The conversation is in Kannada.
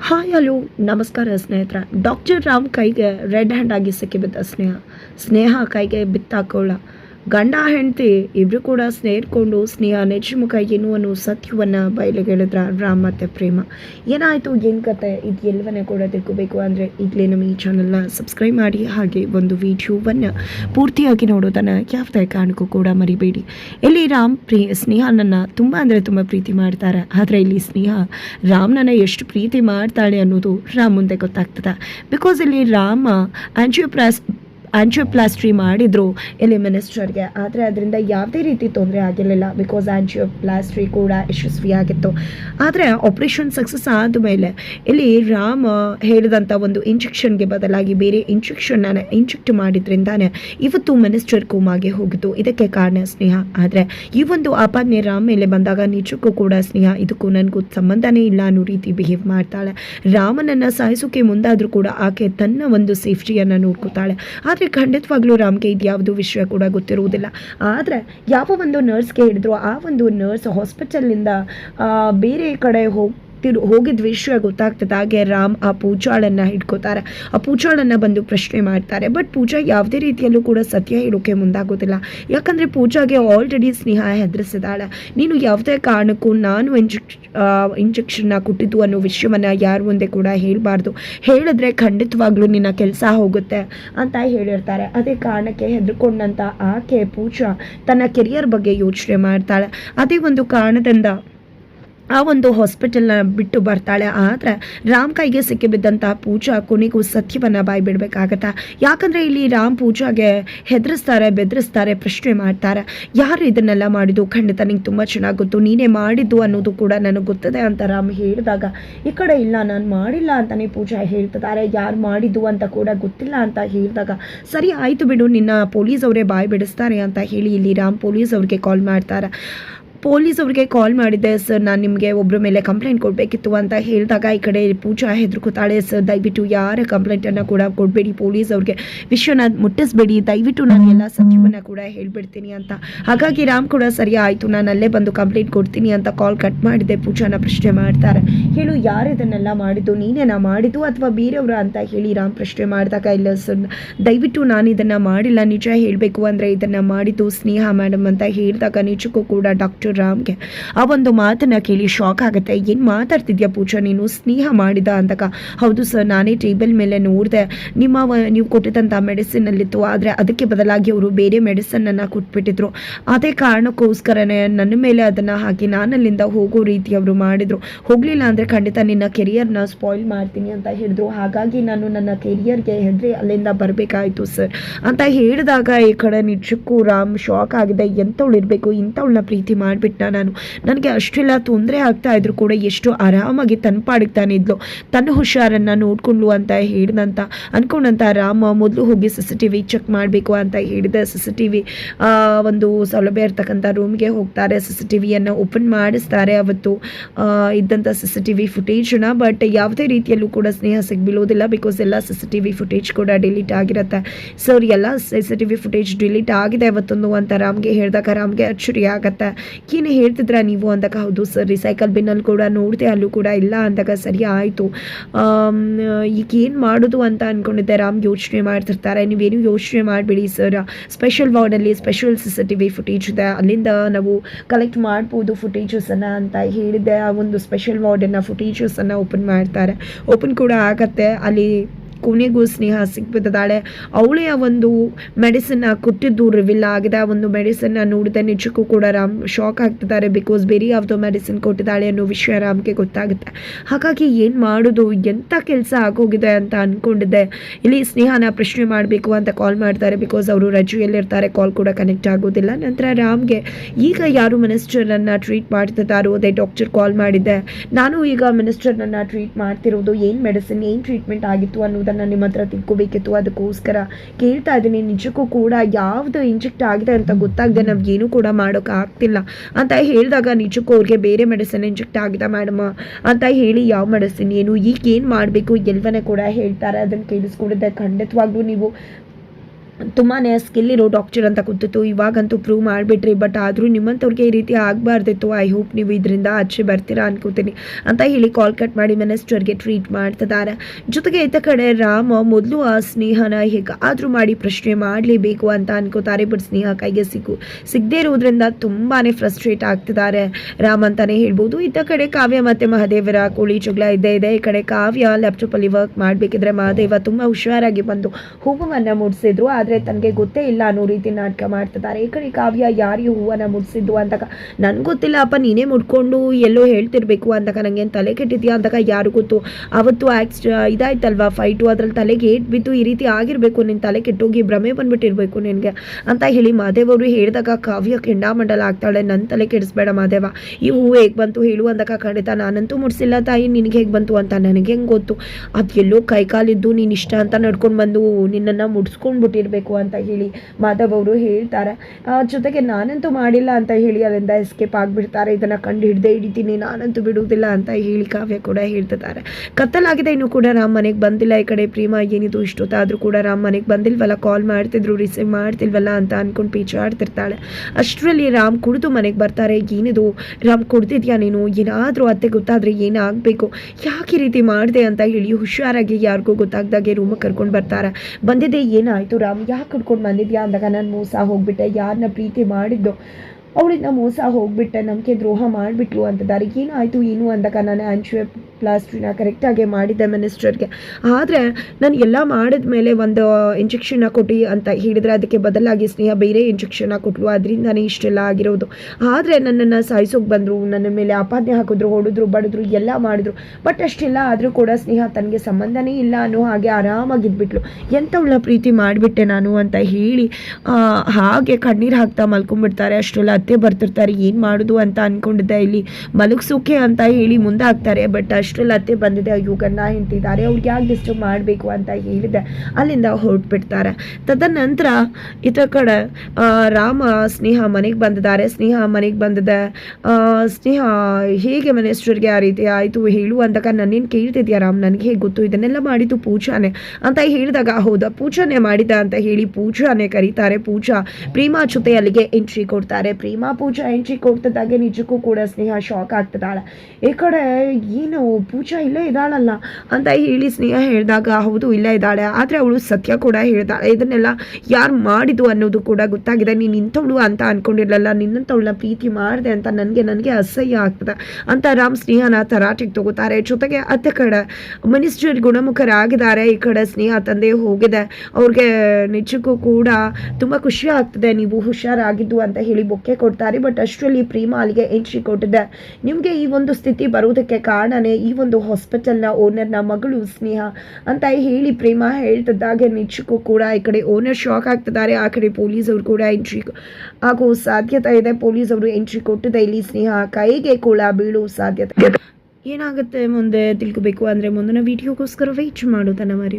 ಹಾಯ್ ಹಲೋ ನಮಸ್ಕಾರ, ಸ್ನೇಹಿತರ. ಡಾಕ್ಟರ್ ರಾಮ್ ಕೈಗೆ ರೆಡ್ ಹ್ಯಾಂಡ್ ಆಗಿ ಸಿಕ್ಕಿಬಿದ್ದ ಸ್ನೇಹ. ಸ್ನೇಹ ಕೈಗೆ ಬಿತ್ತಾಕೊಳ್ಳ. ಗಂಡ ಹೆಂಡತಿ ಇಬ್ಬರು ಕೂಡ ಸ್ನೇಹಿರ್ಕೊಂಡು ಸ್ನೇಹ ನೆಚ್ಚಿಮುಖ ಏನು ಅನ್ನೋ ಸತ್ಯವನ್ನು ಬಯಲಿಗೆಳೆದ್ರ ರಾಮ್ ಮತ್ತು ಪ್ರೇಮ. ಏನಾಯಿತು? ಏನು ಕತೆ? ಇದು ಎಲ್ಲವನ್ನೇ ಕೂಡ ತಿಳ್ಕೋಬೇಕು ಅಂದರೆ ಈಗಲೇ ನಮ್ಮ ಈ ಚಾನಲ್ನ ಸಬ್ಸ್ಕ್ರೈಬ್ ಮಾಡಿ, ಹಾಗೆ ಒಂದು ವಿಡಿಯೋವನ್ನು ಪೂರ್ತಿಯಾಗಿ ನೋಡೋದನ್ನು ಯಾವುದೇ ಕಾರಣಕ್ಕೂ ಕೂಡ ಮರಿಬೇಡಿ. ಇಲ್ಲಿ ರಾಮ್ ಪ್ರೀ ಸ್ನೇಹನನ್ನು ತುಂಬ ಅಂದರೆ ತುಂಬ ಪ್ರೀತಿ ಮಾಡ್ತಾರೆ. ಆದರೆ ಇಲ್ಲಿ ಸ್ನೇಹ ರಾಮ್ನನ್ನ ಎಷ್ಟು ಪ್ರೀತಿ ಮಾಡ್ತಾಳೆ ಅನ್ನೋದು ರಾಮ್ ಮುಂದೆ ಗೊತ್ತಾಗ್ತದೆ. ಬಿಕಾಸ್ ಇಲ್ಲಿ ರಾಮ ಆಂಜಿಯೋಪ್ಲಾಸ್ ಆಂಜಿಯೋಪ್ಲಾಸ್ಟ್ರಿ ಮಾಡಿದ್ರು ಇಲ್ಲಿ ಮಿನಿಸ್ಟರ್ಗೆ ಆದರೆ ಅದರಿಂದ ಯಾವುದೇ ರೀತಿ ತೊಂದರೆ ಆಗಿರಲಿಲ್ಲ ಬಿಕಾಸ್ ಆಂಜಿಯೋಪ್ಲಾಸ್ಟ್ರಿ ಕೂಡ ಯಶಸ್ವಿಯಾಗಿತ್ತು. ಆದರೆ ಆಪರೇಷನ್ ಸಕ್ಸಸ್ ಆದಮೇಲೆ ಇಲ್ಲಿ ರಾಮ ಹೇಳಿದಂಥ ಒಂದು ಇಂಜೆಕ್ಷನ್ಗೆ ಬದಲಾಗಿ ಬೇರೆ ಇಂಜೆಕ್ಷನ್ನ ಇಂಜೆಕ್ಟ್ ಮಾಡಿದ್ರಿಂದಾನೆ ಇವತ್ತು ಮಿನಿಸ್ಟರ್ ಕೋಮಾಗೆ ಹೋಗಿತ್ತು ಇದಕ್ಕೆ ಕಾರಣ ಸ್ನೇಹ. ಆದರೆ ಈ ಒಂದು ಆಪಾದನೆ ರಾಮ್ ಮೇಲೆ ಬಂದಾಗ ನಿಜಕ್ಕೂ ಕೂಡ ಸ್ನೇಹ. ಇದಕ್ಕೂ ನನಗೂ ಸಂಬಂಧನೇ ಇಲ್ಲ ಅನ್ನೋ ರೀತಿ ಬಿಹೇವ್ ಮಾಡ್ತಾಳೆ. ರಾಮನನ್ನು ಸಾಯಿಸೋಕೆ ಮುಂದಾದರೂ ಕೂಡ ಆಕೆ ತನ್ನ ಒಂದು ಸೇಫ್ಟಿಯನ್ನು ನೋಡ್ಕೋತಾಳೆ ಆದರೆ ಖಂಡಿತವಾಗ್ಲೂ ರಾಮ್ಗೆ ಇದು ಯಾವುದು ವಿಷಯ ಕೂಡ ಗೊತ್ತಿರುವುದಿಲ್ಲ. ಆದರೆ ಯಾವ ಒಂದು ನರ್ಸ್ಗೆ ಹೇಳಿದ್ರು ಆ ಒಂದು ನರ್ಸ್ ಹಾಸ್ಪಿಟಲ್ನಿಂದ ಬೇರೆ ಕಡೆ ಹೋಗಿ ತಿರು ಹೋಗಿದ್ದ ವಿಷಯ ಗೊತ್ತಾಗ್ತದೆ ಹಾಗೆ ರಾಮ್ ಆ ಪೂಜಾಳನ್ನು ಹಿಡ್ಕೋತಾರೆ. ಆ ಪೂಜಾಳನ್ನು ಬಂದು ಪ್ರಶ್ನೆ ಮಾಡ್ತಾರೆ. ಬಟ್ ಪೂಜಾ ಯಾವುದೇ ರೀತಿಯಲ್ಲೂ ಕೂಡ ಸತ್ಯ ಹೇಳೋಕೆ ಮುಂದಾಗೋದಿಲ್ಲ. ಯಾಕಂದರೆ ಪೂಜಾಗೆ ಆಲ್ರೆಡಿ ಸ್ನೇಹ ಹೆದರಿಸಿದಾಳೆ. ನೀನು ಯಾವುದೇ ಕಾರಣಕ್ಕೂ ನಾನು ಇಂಜೆಕ್ಷ ಇಂಜೆಕ್ಷನ್ನ ಕೊಟ್ಟಿದ್ದು ಅನ್ನೋ ವಿಷಯವನ್ನು ಯಾರು ಮುಂದೆ ಕೂಡ ಹೇಳಬಾರ್ದು. ಹೇಳಿದ್ರೆ ಖಂಡಿತವಾಗ್ಲೂ ನಿನ್ನ ಕೆಲಸ ಹೋಗುತ್ತೆ ಅಂತ ಹೇಳಿರ್ತಾರೆ. ಅದೇ ಕಾರಣಕ್ಕೆ ಹೆದರ್ಕೊಂಡಂಥ ಆಕೆ ಪೂಜಾ ತನ್ನ ಕೆರಿಯರ್ ಬಗ್ಗೆ ಯೋಚನೆ ಮಾಡ್ತಾಳೆ. ಅದೇ ಒಂದು ಕಾರಣದಿಂದ ಆ ಒಂದು ಹಾಸ್ಪಿಟಲ್ನ ಬಿಟ್ಟು ಬರ್ತಾಳೆ. ಆದರೆ ರಾಮ್ ಕೈಗೆ ಸಿಕ್ಕಿಬಿದ್ದಂಥ ಪೂಜಾ ಕೊನೆಗೂ ಸತ್ಯವನ್ನು ಬಾಯಿ ಬಿಡಬೇಕಾಗತ್ತೆ? ಯಾಕಂದರೆ ಇಲ್ಲಿ ರಾಮ್ ಪೂಜಾಗೆ ಹೆದರಿಸ್ತಾರೆ, ಬೆದರಿಸ್ತಾರೆ, ಪ್ರಶ್ನೆ ಮಾಡ್ತಾರೆ. ಯಾರು ಇದನ್ನೆಲ್ಲ ಮಾಡಿದ್ದು? ಖಂಡಿತ ನಿಂಗೆ ತುಂಬ ಚೆನ್ನಾಗಿ ಗೊತ್ತು. ನೀನೇ ಮಾಡಿದ್ದು ಅನ್ನೋದು ಕೂಡ ನನಗೆ ಗೊತ್ತದೆ ಅಂತ ರಾಮ್ ಹೇಳಿದಾಗ, ಈ ಕಡೆ ಇಲ್ಲ, ನಾನು ಮಾಡಿಲ್ಲ ಅಂತಲೇ ಪೂಜಾ ಹೇಳ್ತಿದ್ದಾರೆ. ಯಾರು ಮಾಡಿದ್ದು ಅಂತ ಕೂಡ ಗೊತ್ತಿಲ್ಲ ಅಂತ ಹೇಳಿದಾಗ, ಸರಿ ಆಯಿತು ಬಿಡು, ನಿನ್ನ ಪೊಲೀಸ್ ಅವರೇ ಬಾಯಿ ಬಿಡಿಸ್ತಾರೆ ಅಂತ ಹೇಳಿ ಇಲ್ಲಿ ರಾಮ್ ಪೊಲೀಸ್ ಅವ್ರಿಗೆ ಕಾಲ್ ಮಾಡ್ತಾರೆ. ಪೊಲೀಸ್ ಅವ್ರಿಗೆ ಕಾಲ್ ಮಾಡಿದ್ದೆ, ಸರ್, ನಾನು ನಿಮಗೆ ಒಬ್ಬರ ಮೇಲೆ ಕಂಪ್ಲೇಂಟ್ ಕೊಡಬೇಕಿತ್ತು ಅಂತ ಹೇಳಿದಾಗ ಈ ಕಡೆ ಪೂಜಾ ಹೆದರ್ಕೋತಾಳೆ, ಸರ್, ದಯವಿಟ್ಟು ಯಾರ ಕಂಪ್ಲೇಂಟನ್ನು ಕೂಡ ಕೊಡಬೇಡಿ, ಪೊಲೀಸ್ ಅವ್ರಿಗೆ ವಿಷಯನ ಮುಟ್ಟಿಸ್ಬೇಡಿ, ದಯವಿಟ್ಟು ನಾನು ಎಲ್ಲ ಸತ್ಯವನ್ನು ಕೂಡ ಹೇಳ್ಬಿಡ್ತೀನಿ ಅಂತ. ಹಾಗಾಗಿ ರಾಮ್ ಕೂಡ, ಸರಿ, ಆಯಿತು, ನಾನು ಅಲ್ಲೇ ಬಂದು ಕಂಪ್ಲೇಂಟ್ ಕೊಡ್ತೀನಿ ಅಂತ ಕಾಲ್ ಕಟ್ ಮಾಡಿದೆ, ಪೂಜಾನ ಪ್ರಶ್ನೆ ಮಾಡ್ತಾರೆ. ಹೇಳು, ಯಾರು ಇದನ್ನೆಲ್ಲ ಮಾಡಿದ್ದು? ನೀನೇನಾ ಮಾಡಿದ್ದು ಅಥವಾ ಬೇರೆಯವರು ಅಂತ ಹೇಳಿ ರಾಮ್ ಪ್ರಶ್ನೆ ಮಾಡಿದಾಗ, ಇಲ್ಲ, ಸರ್, ದಯವಿಟ್ಟು ನಾನು ಇದನ್ನು ಮಾಡಿಲ್ಲ, ನಿಜ ಹೇಳಬೇಕು ಅಂದರೆ ಇದನ್ನು ಮಾಡಿದ್ದು ಸ್ನೇಹ ಮೇಡಮ್ ಅಂತ ಹೇಳಿದಾಗ ನಿಜಕ್ಕೂ ಕೂಡ ಡಾಕ್ಟರ್ ರಾಮ್ಗೆ. ಆ ಒಂದು ಮಾತನ್ನ ಕೇಳಿ ಶಾಕ್ ಆಗುತ್ತೆ. ಏನು ಮಾತಾಡ್ತಿದ್ಯಾ ಪೂಜಾ? ನೀನು ಸ್ನೇಹ ಮಾಡಿದ ಅಂದಾಗ. ಹೌದು ಸರ್ ನಾನೇ ಟೇಬಲ್ ಮೇಲೆ ನೋಡಿದೆ. ನಿಮ್ಮ ನೀವು ಕೊಟ್ಟಿದ್ದಂಥ ಮೆಡಿಸಿನಲ್ಲಿತ್ತು ಆದರೆ ಅದಕ್ಕೆ ಬದಲಾಗಿ ಅವರು ಬೇರೆ ಮೆಡಿಸನ್ನನ್ನು ಕೊಟ್ಬಿಟ್ಟಿದ್ರು. ಅದೇ ಕಾರಣಕ್ಕೋಸ್ಕರನೇ ನನ್ನ ಮೇಲೆ ಅದನ್ನು ಹಾಕಿ ನಾನಲ್ಲಿಂದ ಹೋಗೋ ರೀತಿ ಅವರು ಮಾಡಿದರು. ಹೋಗಲಿಲ್ಲ ಅಂದರೆ ಖಂಡಿತ ನಿನ್ನ ಕೆರಿಯರ್ನ ಸ್ಪಾಯ್ಲ್ ಮಾಡ್ತೀನಿ ಅಂತ ಹೇಳಿದ್ರು. ಹಾಗಾಗಿ ನಾನು ನನ್ನ ಕೆರಿಯರ್ಗೆ ಹೆದರಿ ಅಲ್ಲಿಂದ ಬರಬೇಕಾಯಿತು ಸರ್ ಅಂತ ಹೇಳಿದಾಗ ಈ ಕಡೆ ನಿಜಕ್ಕೂ ರಾಮ್ ಶಾಕ್ ಆಗಿದೆ. ಎಂಥವಳು ಇರಬೇಕು ಇಂಥವಳನ್ನ ಪ್ರೀತಿ ಮಾಡಿಬಿಟ್ಟ ನಾನು? ನನಗೆ ಅಷ್ಟೆಲ್ಲ, ತೊಂದರೆ ಆಗ್ತಾ ಇದ್ರು ಕೂಡ ಎಷ್ಟು ಆರಾಮಾಗಿ ತನ್ನ ತನ್ನ ಹುಷಾರನ್ನು ನೋಡ್ಕೊಂಡ್ಲು ಅಂತ ಹೇಳಿದಂತ ಅಂದ್ಕೊಂಡಂತ ರಾಮ ಮೊದಲು ಹೋಗಿ C C T V check ಮಾಡಬೇಕು ಅಂತ ಹೇಳಿದ ಸಿ ಸಿ ಟಿ ವಿ ಒಂದು ಸೌಲಭ್ಯ ಇರ್ತಕ್ಕಂಥ ರೂಮ್ಗೆ ಹೋಗ್ತಾರೆ. ಸಿ ಸಿ ಟಿ ವಿಯನ್ನು ಓಪನ್ ಮಾಡಿಸ್ತಾರೆ ಅವತ್ತು. ಇದ್ದಂಥ ಸಿ ಸಿ ಟಿ ವಿ ಫುಟೇಜನ್ನ ಬಟ್ ಯಾವುದೇ ರೀತಿಯಲ್ಲೂ ಕೂಡ ಸ್ನೇಹ ಸಿಗ್ಬೀಳೋದಿಲ್ಲ ಬಿಕಾಸ್ ಎಲ್ಲ C C T V footage ಕೂಡ ಡಿಲೀಟ್ ಆಗಿರುತ್ತೆ. ಸರ್ ಎಲ್ಲ C C T V footage delete ಆಗಿದೆ ಅವತ್ತೊಂದು ಅಂತ ರಾಮ್ಗೆ ಹೇಳಿದಾಗ, ರಾಮ್ಗೆ ಅಚ್ಚುರಿ ಆಗತ್ತೆ. ಏನು ಹೇಳ್ತಿದ್ರ ನೀವು ಅಂದಾಗ, ಹೌದು ಸರ್ ರಿಸೈಕಲ್ ಬಿನ್ನಲ್ಲಿ ಕೂಡ ನೋಡಿದೆ ಅಲ್ಲೂ ಕೂಡ ಇಲ್ಲ ಅಂದಾಗ ಸರಿ ಆಯಿತು. ಈಗ ಏನು ಮಾಡೋದು ಅಂತ ಅಂದ್ಕೊಂಡಿದ್ದೆ ರಾಮ್ ಯೋಚನೆ ಮಾಡ್ತಿರ್ತಾರೆ. ನೀವೇನು ಯೋಚನೆ ಮಾಡಬೇಡಿ sir special ವಾರ್ಡಲ್ಲಿ special C C T V footage ಇದೆ. ಅಲ್ಲಿಂದ ನಾವು ಕಲೆಕ್ಟ್ ಮಾಡ್ಬೋದು ಫುಟೇಜಸನ್ನು ಅಂತ ಹೇಳಿದ್ದೆ. ಆ ಒಂದು ಸ್ಪೆಷಲ್ ವಾರ್ಡನ್ನು ಫುಟೇಜಸನ್ನು ಓಪನ್ ಮಾಡ್ತಾರೆ. ಓಪನ್ ಕೂಡ ಆಗತ್ತೆ. ಅಲ್ಲಿ ಕೊನೆಗೂ ಸ್ನೇಹ ಸಿಕ್ಬಿದ್ದಾಳೆ ಅವಳೇ ಒಂದು ಮೆಡಿಸಿನ್ನ ಕೊಟ್ಟಿದ್ದು ರಿವಿಲ್ ಆಗಿದೆ. ಆ ಒಂದು ಮೆಡಿಸಿನ್ನ ನೋಡಿದೆ ನಿಜಕ್ಕೂ ಕೂಡ ರಾಮ್ ಶಾಕ್ ಆಗ್ತಿದ್ದಾರೆ. ಬಿಕಾಸ್ ಬೇರೆ ಯಾವುದೋ ಮೆಡಿಸಿನ್ ಕೊಟ್ಟಿದ್ದಾಳೆ ಅನ್ನೋ ವಿಷಯ ರಾಮ್ಗೆ ಗೊತ್ತಾಗುತ್ತೆ. ಹಾಗಾಗಿ ಏನು ಮಾಡೋದು? ಎಂಥ ಕೆಲಸ ಆಗೋಗಿದೆ ಅಂತ ಅಂದ್ಕೊಂಡಿದ್ದೆ ಇಲ್ಲಿ ಸ್ನೇಹನ ಪ್ರಶ್ನೆ ಮಾಡಬೇಕು ಅಂತ ಕಾಲ್ ಮಾಡ್ತಾರೆ. ಬಿಕಾಸ್ ಅವರು ರಜೆಯಲ್ಲಿರ್ತಾರೆ. ಕಾಲ್ ಕೂಡ ಕನೆಕ್ಟ್ ಆಗೋದಿಲ್ಲ. ನಂತರ ರಾಮ್ಗೆ ಈಗ ಯಾರು ಮಿನಿಸ್ಟರನ್ನು ಟ್ರೀಟ್ ಮಾಡ್ತಿದ್ದಾರೋ ಅದೇ ಡಾಕ್ಟರ್ ಕಾಲ್ ಮಾಡಿದ್ದೆ. ನಾನು ಈಗ ಮಿನಿಸ್ಟರ್ನನ್ನು ಟ್ರೀಟ್ ಮಾಡ್ತಿರೋದು ಏನು ಮೆಡಿಸಿನ್ ಏನು ಟ್ರೀಟ್ಮೆಂಟ್ ಆಗಿತ್ತು ಅನ್ನೋದನ್ನು ನಿಮ್ಮ ಹತ್ರ ತಿಳ್ಕೊಬೇಕಿತ್ತು. ಅದಕ್ಕೋಸ್ಕರ ಕೇಳ್ತಾ ಇದ್ದೀನಿ. ನಿಜಕ್ಕೂ ಕೂಡ ಯಾವುದು ಇಂಜೆಕ್ಟ್ ಆಗಿದೆ ಅಂತ ಗೊತ್ತಾಗದೆ ನಾವು ಏನೂ ಕೂಡ ಮಾಡೋಕೆ ಆಗ್ತಿಲ್ಲ. ಅಂತ ಹೇಳಿದಾಗ ನಿಜಕ್ಕೂ ಅವ್ರಿಗೆ ಬೇರೆ ಮೆಡಿಸಿನ್ ಇಂಜೆಕ್ಟ್ ಆಗಿದೆ ಮೇಡಮ್ ಅಂತ ಹೇಳಿ ಯಾವ ಮೆಡಿಸಿನ್ ಏನು ಈಗ ಏನು ಮಾಡಬೇಕು ಎಲ್ಲವನ್ನೇ ಕೂಡ ಹೇಳ್ತಾರೆ. ಅದನ್ನು ಕೇಳಿಸ್ಕೊಂಡಿದ್ದೆ ಖಂಡಿತವಾಗ್ಲೂ ನೀವು ತುಂಬಾ ಸ್ಕಿಲ್ ಇರೋ ಡಾಕ್ಟರ್ ಅಂತ ಕೂತಿತ್ತು ಇವಾಗಂತೂ ಪ್ರೂವ್ ಮಾಡಿಬಿಟ್ರಿ ಬಟ್ ಆದರೂ ನಿಮ್ಮಂಥವ್ರಿಗೆ ಈ ರೀತಿ ಆಗಬಾರ್ದಿತ್ತು. ಐ ಹೋಪ್ ನೀವು ಇದರಿಂದ ಆಚೆ ಬರ್ತೀರಾ ಅನ್ಕೋತೀನಿ ಅಂತ ಹೇಳಿ ಕಾಲ್ ಕಟ್ ಮಾಡಿ ಮಿನಿಸ್ಟರ್ಗೆ ಟ್ರೀಟ್ ಮಾಡ್ತಿದ್ದಾರೆ. ಜೊತೆಗೆ ಇದ್ದ ಕಡೆ ರಾಮ, ಮೊದಲು ಆ ಸ್ನೇಹನ ಹೇಗಾದರೂ ಮಾಡಿ ಪ್ರಶ್ನೆ ಮಾಡಲೇಬೇಕು ಅಂತ ಅನ್ಕೋತಾರೆ ಬಟ್ ಸ್ನೇಹ ಕೈಗೆ ಸಿಕ್ಕು ಸಿಗದೇ ಇರೋದ್ರಿಂದ ತುಂಬಾ ಫ್ರಸ್ಟ್ರೇಟ್ ಆಗ್ತಿದ್ದಾರೆ. ರಾಮ್ ಅಂತಲೇ ಹೇಳ್ಬೋದು. ಇದ್ದ ಕಡೆ ಕಾವ್ಯ ಮತ್ತು ಮಹಾದೇವರ ಕೋಳಿ ಜಗಳ ಇದ್ದೇ ಇದೆ. ಈ ಕಡೆ ಕಾವ್ಯ ಲ್ಯಾಪ್ಟಾಪಲ್ಲಿ ವರ್ಕ್ ಮಾಡಬೇಕಿದ್ರೆ ಮಹಾದೇವ ತುಂಬ ಹುಷಾರಾಗಿ ಬಂದು ಹೂವನ್ನು ಮುಡಿಸಿದ್ರು ಆದರೆ ತನಗೆ ಗೊತ್ತೇ ಇಲ್ಲ ಅನ್ನೋ ರೀತಿ ನಾಟಕ ಮಾಡ್ತಿದ್ದಾರೆ. ಈ ಕಡೆ ಕಾವ್ಯ ಯಾರಿಗೆ ಹೂವನ್ನು ಮುಡಿಸಿದ್ದು ಅಂತಕ ನನ್ಗೆ ಗೊತ್ತಿಲ್ಲ, ಅಪ್ಪ ನೀನೇ ಮುಡ್ಕೊಂಡು ಎಲ್ಲೋ ಹೇಳ್ತಿರ್ಬೇಕು ಅಂದಾಗ ನನಗೆ ತಲೆ ಕೆಟ್ಟಿದ್ಯಾ ಅಂತಕ ಯಾರು ಗೊತ್ತು. ಅವತ್ತು ಆಕ್ಸ್, ಇದಾಯ್ತಲ್ವಾ ಫೈಟು ಅದ್ರಲ್ಲಿ ತಲೆಗೆ ಏಟ್ ಬಿದ್ದು ಈ ರೀತಿ ಆಗಿರಬೇಕು ನಿನ್ನ ತಲೆ ಕೆಟ್ಟೋಗಿ ಭ್ರಮೆ ಬಂದ್ಬಿಟ್ಟಿರಬೇಕು ನಿನಗೆ ಅಂತ ಹೇಳಿ ಮಾದೇವ್ ಅವರು ಹೇಳಿದಾಗ ಕಾವ್ಯ ಕೆಂಡಾಮಂಡಲ ಆಗ್ತಾಳೆ ನನ್ನ ತಲೆ ಕೆಡಿಸ್ಬೇಡ ಮಾದೇವ. ಈ ಹೂವು ಹೇಗೆ ಬಂತು ಹೇಳು ಅಂದಾಗ ಖಂಡಿತ ನಾನಂತೂ ಮುಡ್ಸಿಲ್ಲ ತಾಯಿ, ನಿನಗೆ ಹೇಗೆ ಬಂತು ಅಂತ ನನಗೆ ಹೆಂಗೆ ಗೊತ್ತು. ಅದು ಎಲ್ಲೋ ಕೈಕಾಲಿದ್ದು ನೀನು ಇಷ್ಟ ಅಂತ ನಡ್ಕೊಂಡು ಬಂದು ನಿನ್ನನ್ನು ಮುಡ್ಸ್ಕೊಂಡು ಬಿಟ್ಟಿರಬೇಕು ಅಂತ ಹೇಳಿ ಮಾಧವ್ ಅವರು ಹೇಳ್ತಾರೆ. ಜೊತೆಗೆ ನಾನಂತೂ ಮಾಡಿಲ್ಲ ಅಂತ ಹೇಳಿ ಅಲ್ಲಿಂದ ಎಸ್ಕೇಪ್ ಆಗಿಬಿಡ್ತಾರೆ. ಇದನ್ನು ಕಂಡು ಹಿಡ್ದೇ ಹಿಡಿತೀನಿ, ನಾನಂತೂ ಬಿಡುವುದಿಲ್ಲ ಅಂತ ಹೇಳಿ ಕಾವ್ಯ ಕೂಡ ಹೇಳ್ತಿದ್ದಾರೆ. ಕತ್ತಲಾಗಿದೆ ಇನ್ನು ಕೂಡ ರಾಮ್ ಮನೆಗೆ ಬಂದಿಲ್ಲ. ಈ ಕಡೆ ಪ್ರೇಮ ಏನಿದು ಇಷ್ಟೊತ್ತಾದರೂ ಕೂಡ ರಾಮ್ ಮನೆಗೆ ಬಂದಿಲ್ವಲ್ಲ ಕಾಲ್ ಮಾಡ್ತಿದ್ರು ರಿಸೀವ್ ಮಾಡ್ತಿಲ್ವಲ್ಲ ಅಂತ ಅನ್ಕೊಂಡು ಪೀಚಾಡ್ತಿರ್ತಾಳೆ. ಅಷ್ಟರಲ್ಲಿ ರಾಮ್ ಕುಡಿದು ಮನೆಗೆ ಬರ್ತಾರೆ. ಏನಿದು? ರಾಮ್ ಕುಡ್ದಿದ್ಯಾ ನೀನು? ಏನಾದರೂ ಅತ್ತೆ ಗೊತ್ತಾದರೆ ಏನಾಗಬೇಕು? ಯಾಕೆ ರೀತಿ ಮಾಡಿದೆ ಅಂತ ಹೇಳಿ ಹುಷಾರಾಗಿ ಯಾರಿಗೂ ಗೊತ್ತಾಗ್ದಾಗೆ ರೂಮಿಗೆ ಕರ್ಕೊಂಡು ಬರ್ತಾರೆ. ಬಂದಿದ್ದೆ ಏನಾಯಿತು ರಾಮ್? ಯಾಕೆ ಹಿಡ್ಕೊಂಡು ಬಂದಿದ್ಯಾ ಅಂದಾಗ ನಾನು ಮೋಸ ಹೋಗ್ಬಿಟ್ಟೆ ಯಾರನ್ನ ಪ್ರೀತಿ ಮಾಡಿದ್ದು ಅವಳಿಂದ ಮೋಸ ಹೋಗ್ಬಿಟ್ಟೆ ನಮಗೆ ದ್ರೋಹ ಮಾಡಿಬಿಟ್ಲು ಅಂತದಾರೆ ಏನಾಯಿತು, ಏನು ಅಂದಾಗ, ನಾನು ಆಂಚುವೆ ಪ್ಲಾಸ್ಟ್ರಿನ ಕರೆಕ್ಟಾಗಿ ಮಾಡಿದ್ದೆ ಮಿನಿಸ್ಟರ್ಗೆ ಆದರೆ ನಾನು ಎಲ್ಲ ಮಾಡಿದ ಮೇಲೆ ಒಂದು ಇಂಜೆಕ್ಷನ್ನ ಕೊಟ್ಟು ಅಂತ ಹೇಳಿದರೆ ಅದಕ್ಕೆ ಬದಲಾಗಿ ಸ್ನೇಹ ಬೇರೆ ಇಂಜೆಕ್ಷನ್ನ ಕೊಟ್ಟರು ಅದರಿಂದನೇ ಇಷ್ಟೆಲ್ಲ ಆಗಿರೋದು. ಆದರೆ ನನ್ನನ್ನು ಸಾಯಿಸೋಕೆ ಬಂದರು, ನನ್ನ ಮೇಲೆ ಆಪಾದನೆ ಹಾಕಿದ್ರು, ಹೊಡೆದ್ರು, ಬಡಿದ್ರು, ಎಲ್ಲ ಮಾಡಿದ್ರು. ಬಟ್ ಅಷ್ಟೆಲ್ಲ ಆದರೂ ಕೂಡ ಸ್ನೇಹ ತನಗೆ ಸಂಬಂಧನೇ ಇಲ್ಲ ಅನ್ನೋ ಹಾಗೆ ಆರಾಮಾಗಿದ್ಬಿಟ್ಲು. ಎಂಥವಳ ಪ್ರೀತಿ ಮಾಡಿಬಿಟ್ಟೆ ನಾನು ಅಂತ ಹೇಳಿ ಹಾಗೆ ಕಣ್ಣೀರು ಹಾಕ್ತಾ ಮಲ್ಕೊಂಡ್ಬಿಡ್ತಾರೆ. ಅಷ್ಟೆಲ್ಲ ಅತ್ತೆ ಬರ್ತಿರ್ತಾರೆ, ಏನು ಮಾಡೋದು ಅಂತ ಅಂದ್ಕೊಂಡಿದ್ದೆ ಇಲ್ಲಿ. ಮಲಗಿಸೋಕೆ ಅಂತ ಹೇಳಿ ಮುಂದೆ ಹಾಕ್ತಾರೆ ಬಟ್ ಅಷ್ಟರಲ್ಲಿ ಅತ್ತೆ ಬಂದಿದೆ, ಅಯ್ಯೋ ಗಂಡ ಹೆಂಡ್ತಿದ್ದಾರೆ ಅವ್ರಿಗೆ ಯಾಕೆ ಡಿಸ್ಟರ್ಬ್ ಮಾಡಬೇಕು ಅಂತ ಹೇಳಿದೆ. ಅಲ್ಲಿಂದ ಹೊರಟ್ಬಿಡ್ತಾರೆ. ತದನಂತರ ಈತ ಕಡೆ ರಾಮ ಸ್ನೇಹ ಮನೆಗೆ ಬಂದಿದ್ದಾರೆ. ಸ್ನೇಹ ಮನೆಗೆ ಬಂದಿದೆ. ಸ್ನೇಹ ಹೇಗೆ ಮನೆಸ್ಟ್ರಿಗೆ ಆ ರೀತಿ ಆಯಿತು ಹೇಳು ಅಂದಾಗ ನನ್ನೇನು ಕೇಳ್ತಿದ್ಯಾ ರಾಮ್? ನನಗೆ ಹೇಗೆ ಗೊತ್ತು? ಇದನ್ನೆಲ್ಲ ಮಾಡಿತು ಪೂಜಾನೆ ಅಂತ ಹೇಳಿದಾಗ, ಹೌದಾ, ಪೂಜಾನೆ ಮಾಡಿದ ಅಂತ ಹೇಳಿ ಪೂಜಾನೆ ಕರೀತಾರೆ. ಪೂಜಾ ಪ್ರೇಮಾ ಜೊತೆ ಅಲ್ಲಿಗೆ ಎಂಟ್ರಿ ಕೊಡ್ತಾರೆ. ಪ್ರೇಮಾ ಪೂಜಾ ಎಂಟ್ರಿ ಕೊಡ್ತಿದ್ದಾಗೆ ನಿಜಕ್ಕೂ ಕೂಡ ಸ್ನೇಹ ಶಾಕ್ ಆಗ್ತಿದ್ದಾಳೆ ಈ ಕಡೆ ಏನು ಪೂಜಾ ಇಲ್ಲೇ ಇದ್ದಾಳಲ್ಲ ಅಂತ ಹೇಳಿ ಸ್ನೇಹ ಹೇಳಿದಾಗ, ಹೌದು, ಇಲ್ಲೇ ಇದ್ದಾಳೆ. ಆದರೆ ಅವಳು ಸತ್ಯ ಕೂಡ ಹೇಳ್ತಾಳೆ ಇದನ್ನೆಲ್ಲ ಯಾರು ಮಾಡಿದ್ದು ಅನ್ನೋದು ಕೂಡ ಗೊತ್ತಾಗಿದೆ. ನೀನು ಇಂಥವಳು ಅಂತ ಅನ್ಕೊಂಡಿರಲ್ಲ ನಿನ್ನಂಥವಳನ್ನ ಪ್ರೀತಿ ಮಾಡಿದೆ ಅಂತ ನನಗೆ ನನಗೆ ಅಸಹ್ಯ ಆಗ್ತದೆ ಅಂತ ರಾಮ್ ಸ್ನೇಹನ ತರಾಟೆಗೆ ತಗೋತಾರೆ. ಜೊತೆಗೆ ಅತ್ತ ಕಡೆ ಮಿನಿಸ್ಟರ್ ಗುಣಮುಖರಾಗಿದ್ದಾರೆ. ಈ ಕಡೆ ಸ್ನೇಹ ತಂದೆ ಹೋಗಿದೆ. ಅವ್ರಿಗೆ ನಿಜಕ್ಕೂ ಕೂಡ ತುಂಬ ಖುಷಿ ಆಗ್ತದೆ. ನೀವು ಹುಷಾರಾಗಿದ್ದು ಅಂತ ಹೇಳಿ ಬೊಕ್ಕೆ ಕೊಡ್ತಾರೆ. ಬಟ್ ಅಷ್ಟರಲ್ಲಿ ಪ್ರೇಮ ಅಲ್ಲಿಗೆ ಎಂಟ್ರಿ ಕೊಟ್ಟಿದೆ. ನಿಮಗೆ ಈ ಒಂದು ಸ್ಥಿತಿ ಬರೋದಕ್ಕೆ ಕಾರಣನೇ ಒಂದು ಹಾಸ್ಪಿಟಲ್ನ ಓನರ್ನ ಮಗಳು ಸ್ನೇಹ ಅಂತ ಹೇಳಿ ಪ್ರೇಮ ಹೇಳ್ತಿದ್ದಾಗ ನಿಜಕ್ಕೂ ಕೂಡ ಈ ಕಡೆ ಓನರ್ ಶಾಕ್ ಆಗ್ತಿದ್ದಾರೆ. ಆ ಕಡೆ ಪೊಲೀಸ್ ಅವರು ಕೂಡ ಎಂಟ್ರಿ ಆಗೋ ಸಾಧ್ಯತೆ ಇದೆ. ಪೊಲೀಸ್ ಅವರು ಎಂಟ್ರಿ ಕೊಟ್ಟಿದೆ. ಇಲ್ಲಿ ಸ್ನೇಹ ಕೈಗೆ ಕೂಡ ಬೀಳುವ ಸಾಧ್ಯತೆ ಏನಾಗುತ್ತೆ ಮುಂದೆ ತಿಳ್ಕೊಬೇಕು ಅಂದರೆ ಮುಂದಿನ ವಿಡಿಯೋಗೋಸ್ಕರ ವೆಯ್ಟ್ ಮಾಡೋದನ್ನ ಮರಿ